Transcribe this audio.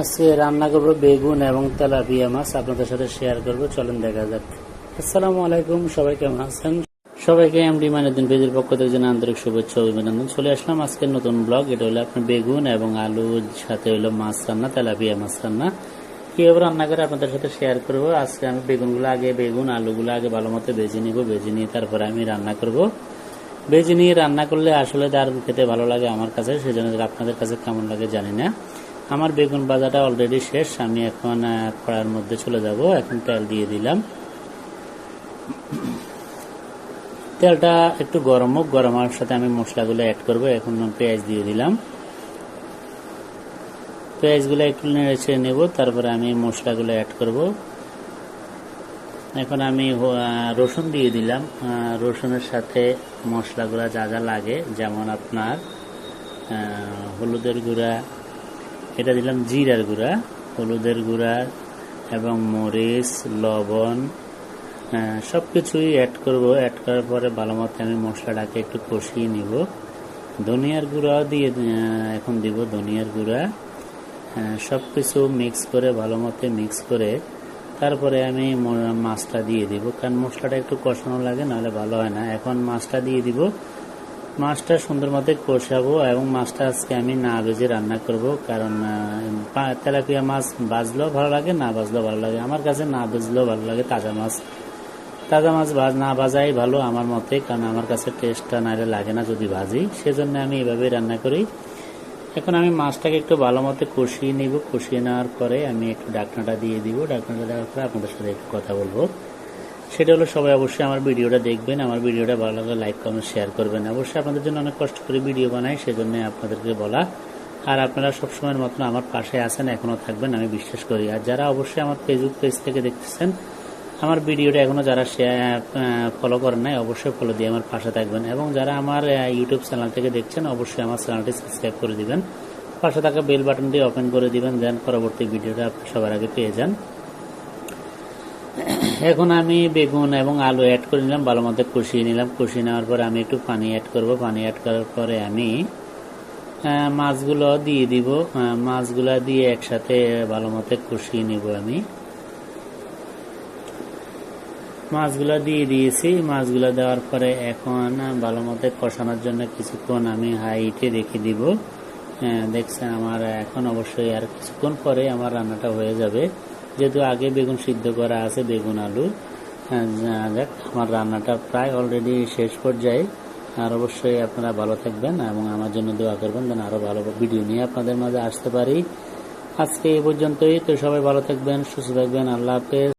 আজকে রান্না করব বেগুন এবং তেলাপিয়া মাছ আপনাদের সাথে শেয়ার করব। চলেন দেখা যাক। আসসালামু আলাইকুম, সবাই কেমন আছেন? সবাইকে এমডি মাইনুদ্দিন পেজের পক্ষ থেকে জানা আন্তরিক শুভেচ্ছা অভিনন্দন। চলে আসলাম আজকের নতুন ব্লগ এটা হলো আপনার বেগুন এবং আলুর সাথে হলো মাছ রান্না, তেলাপিয়া মাছ রান্না। কীভাবে রান্না করে আপনাদের সাথে শেয়ার করব? আজকে আমি বেগুনগুলো আগে বেগুন, আলুগুলো আগে ভালো মতো বেজে নিব বেজে নিয়ে তারপরে আমি রান্না করব। বেজে নিয়ে রান্না করলে আসলে দারুণ খেতে ভালো লাগে আমার কাছে, সেজন্য আপনাদের কাছে কেমন লাগে জানি না। আমার বেগুন ভাজাটা অলরেডি শেষ, আমি এখন কড়াইয়ের মধ্যে চলে যাব, এখন তেল দিয়ে দিলাম। তেলটা একটু গরম হোক, গরম হওয়ার সাথে আমি মশলাগুলো অ্যাড করব, এখন পেঁয়াজ দিয়ে দিলাম। পেঁয়াজগুলো একটু নেড়ে নেব, তারপরে আমি মশলাগুলো অ্যাড করব। এখন আমি রসুন দিয়ে দিলাম। রসুনের সাথে মশলাগুলো যা যা লাগে, যেমন আপনার হলুদের গুঁড়া এটা দিলাম জিরার গুঁড়া, হলুদের গুঁড়া এবং মরিচ, লবণ সব কিছুই অ্যাড করব। অ্যাড করার পরে ভালো মতো আমি মশলাটাকে একটু কষিয়ে নিব। ধনিয়ার গুঁড়া দিয়ে এখন দিব ধনিয়ার গুঁড়া। সব কিছু মিক্স করে, ভালো মতো মিক্স করে তারপরে আমি মাছটা দিয়ে দিব। কারণ মশলাটা একটু কষানো লাগে, নাহলে ভালো হয় না। এখন মাছটা দিয়ে দিব। মাছটা সুন্দর মতো কষাবো এবং মাছটা আজকে আমি না ভেজে রান্না করব, কারণ তেলাপিয়া মাছ বাজলেও ভালো লাগে, না ভাজলেও ভালো লাগে। আমার কাছে না ভাজলেও ভালো লাগে তাজা মাছ। তাজা মাছ না ভাজাই ভালো আমার মতে, কারণ আমার কাছে টেস্টটা নাইলে লাগে না যদি ভাজি। সেজন্য আমি এভাবেই রান্না করি। এখন আমি মাছটাকে একটু ভালো মতো কষিয়ে নিব। কষিয়ে নেওয়ার পরে আমি একটু ডাকনাটা দিয়ে দিব। ডাকনাটা দেওয়ার পরে আপনাদের সাথে একটু কথা বলব। সেটা হলো সবাই অবশ্যই আমার ভিডিওটা দেখবেন, আমার ভিডিওটা ভালো লাগলে লাইক কমেন্ট শেয়ার করবেন। অবশ্যই আপনাদের জন্য অনেক কষ্ট করে ভিডিও বানাই, সেজন্য আপনাদেরকে বলা। আর আপনারা সবসময়ের মতন আমার পাশে আছেন, এখনও থাকবেন, আমি বিশ্বাস করি। আর যারা অবশ্যই আমার ফেসবুক পেজ থেকে দেখতেছেন, আমার ভিডিওটা এখনও যারা শেয়ার ফলো করেন নাই, অবশ্যই ফলো দিয়ে আমার পাশে থাকবেন। এবং যারা আমার ইউটিউব চ্যানেল থেকে দেখছেন, অবশ্যই আমার চ্যানেলটি সাবস্ক্রাইব করে দিবেন। পাশে থাকা বেল বাটনটি ওপেন করে দিবেন দেন পরবর্তী ভিডিওটা আপনি সবার আগে পেয়ে যান। এখন আমি বেগুন এবং আলু অ্যাড করে নিলাম, ভালো মতো কষিয়ে নিলাম। কষিয়ে নেওয়ার পরে আমি একটু পানি অ্যাড করব। পানি অ্যাড করার পরে আমি মাছগুলো দিয়ে দিব। মাছগুলো দিয়ে একসাথে ভালো মতো কষিয়ে নিব আমি। মাছগুলো দিয়ে দিয়েছি। মাছগুলো দেওয়ার পরে এখন ভালো মতো কষানোর জন্য কিছুক্ষণ আমি হাইটে রেখে দিব। দেখছেন আমার এখন অবশ্যই আর কিছুক্ষণ পরে আমার রান্নাটা হয়ে যাবে। যেহেতু আগে বেগুন সিদ্ধ করা আছে, বেগুন আলু দেখ যাক, আমার রান্নাটা প্রায় অলরেডি শেষ পর্যায়ে। আর অবশ্যই আপনারা ভালো থাকবেন এবং আমার জন্য দোয়া করবেন যেন আরও ভালো ভিডিও নিয়ে আপনাদের মাঝে আসতে পারি। আজকে এই পর্যন্তই। তো সবাই ভালো থাকবেন, সুস্থ থাকবেন। আল্লাহ হাফেজ।